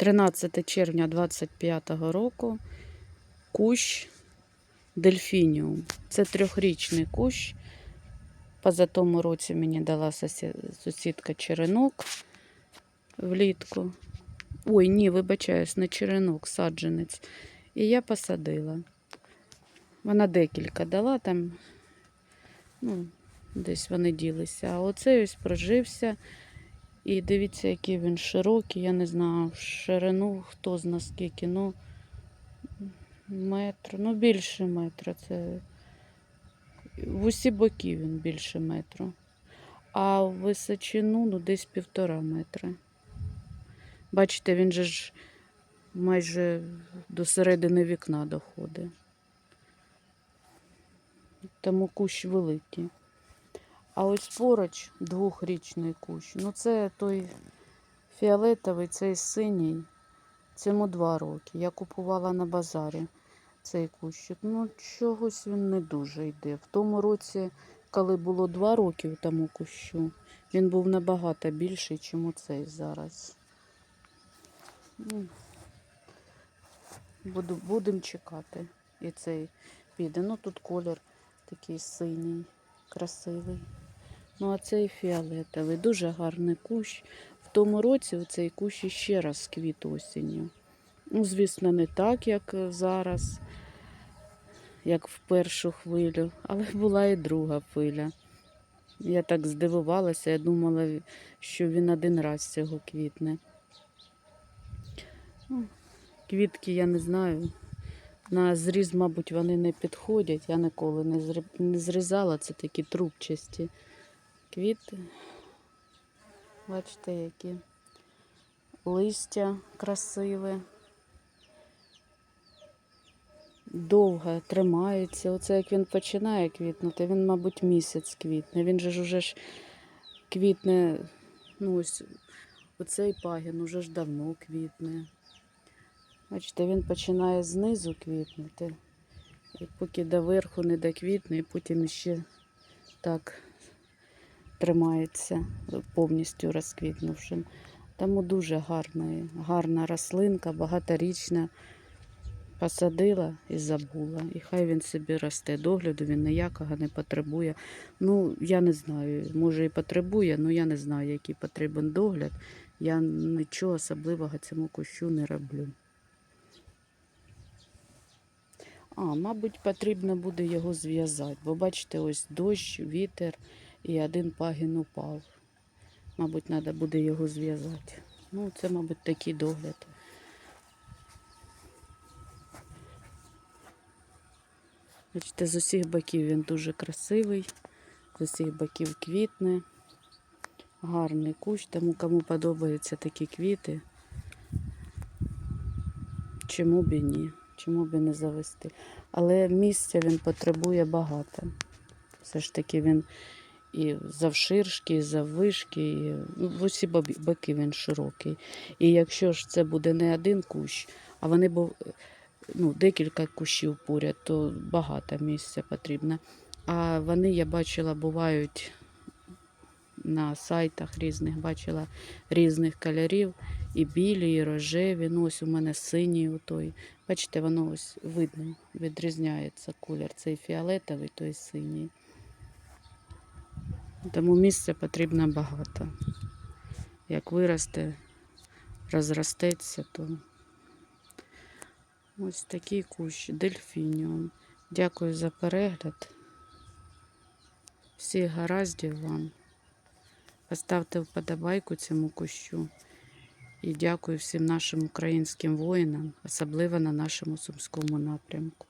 13 червня 25 року кущ дельфініум. Це трьохрічний кущ. Поза тому році мені дала сусідка черенок влітку. Ой, ні, вибачаюсь, не черенок, саджанець. І я посадила. Вона декілька дала там, ну, десь вони ділися. А оцей ось прожився. І дивіться, який він широкий. Я не знаю, в ширину хто зна скільки. Ну, метр, ну більше метра. Це в усі боки він більше метру. А в височину ну, десь півтора метра. Бачите, він же ж майже до середини вікна доходить. Тому кущ великий. А ось поруч двохрічний кущ. Ну, це той фіолетовий, цей синій. Цьому два роки. Я купувала на базарі цей кущик. Ну, чогось він не дуже йде. В тому році, коли було два роки тому кущу, він був набагато більший, ніж цей зараз. Ну, будемо чекати. І цей піде. Ну, тут колір такий синій, красивий. Ну, а цей фіолетовий, дуже гарний кущ. В тому році цей кущ ще раз квіт осінню. Ну, звісно, не так, як зараз, як в першу хвилю, але була і друга хвиля. Я так здивувалася, я думала, що він один раз цього квітне. Ну, Квітки я не знаю. На зріз, мабуть, вони не підходять. Я ніколи не зрізала. Це такі трубчасті квіти. Бачите, які листя красиве. Довго тримається. Оце як він починає квітнути, він, мабуть, місяць квітне. Він же ж уже ж квітне, ну ось оцей пагін уже ж давно квітне. Бачите, він починає знизу квітнути. І поки до верху не доквітне, і потім ще так тримається повністю розквітнувшим. Тому дуже гарна, гарна рослинка, багаторічна. Посадила і забула. І хай він собі росте. Догляду він ніякого не потребує. Ну, я не знаю, може і потребує, але я не знаю, який потрібен догляд. Я нічого особливого цьому кущу не роблю. А, мабуть, потрібно буде його зв'язати, бо бачите, ось дощ, вітер і один пагін упав. Мабуть, треба буде його зв'язати. Ну, це, мабуть, такий догляд. Бачите, з усіх боків він дуже красивий, з усіх боків квітне. Гарний кущ, тому кому подобаються такі квіти. Чому б і ні? Чому б і не завести? Але місця він потребує багато. Все ж таки він і завширшки, і заввишки, і ну, в усі боки він широкий. І якщо ж це буде не один кущ, а вони бу- ну, декілька кущів поряд, то багато місця потрібно. А вони, я бачила, бувають на сайтах різних, бачила різних кольорів. І білі, і рожеві. Ну, ось у мене синій отой. Бачите, воно ось видно, відрізняється колір. Цей фіолетовий, той синій. Тому місця потрібно багато. Як виросте, розростеться, то ось такий кущ, дельфініум. Дякую за перегляд. Всіх гараздів вам. Поставте вподобайку цьому кущу. І дякую всім нашим українським воїнам, особливо на нашому сумському напрямку.